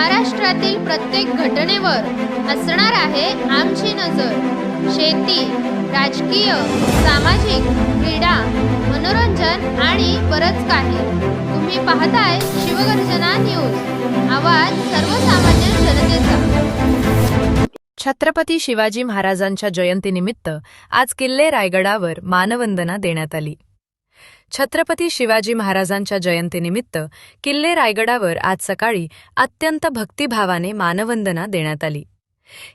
महाराष्ट्रातील प्रत्येक घटनेवर असणार आहे आमची नजर. शेती राजकीय सामाजिक क्रीडा मनोरंजन आणि बरंच काही. तुम्ही पाहताय शिवगर्जना न्यूज. आवाज सर्वसामान्य जनतेचा. छत्रपती शिवाजी महाराजांच्या जयंतीनिमित्त आज किल्ले रायगडावर मानवंदना देण्यात आली. छत्रपती शिवाजी महाराजांच्या जयंतीनिमित्त किल्ले रायगडावर आज सकाळी अत्यंत भक्तिभावाने मानवंदना देण्यात आली.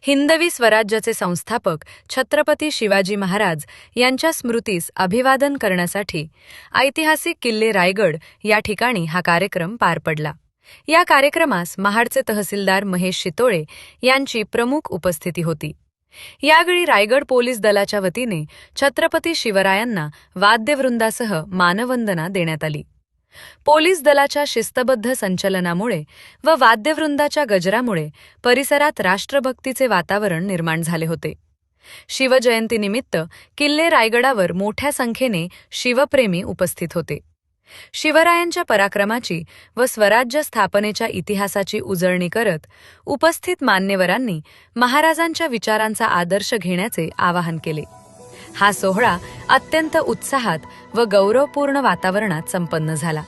हिंदवी स्वराज्याचे संस्थापक छत्रपती शिवाजी महाराज यांच्या स्मृतीस अभिवादन करण्यासाठी ऐतिहासिक किल्ले रायगड या ठिकाणी हा कार्यक्रम पार पडला. या कार्यक्रमास महाडचे तहसीलदार महेश शितोळे यांची प्रमुख उपस्थिती होती. यावेळी रायगड पोलीस दलाच्या वतीने छत्रपती शिवरायांना वाद्यवृंदासह मानवंदना देण्यात आली. पोलीस दलाच्या शिस्तबद्ध संचलनामुळे व वाद्यवृंदाच्या गजरामुळे परिसरात राष्ट्रभक्तीचे वातावरण निर्माण झाले होते. शिवजयंतीनिमित्त किल्ले रायगडावर मोठ्या संख्येने शिवप्रेमी उपस्थित होते. शिवरायांच्या पराक्रमाची व स्वराज्य स्थापनेच्या इतिहासाची उजळणी करत उपस्थित मान्यवरांनी महाराजांच्या विचारांचा आदर्श घेण्याचे आवाहन केले. हा सोहळा अत्यंत उत्साहात व गौरवपूर्ण वातावरणात संपन्न झाला.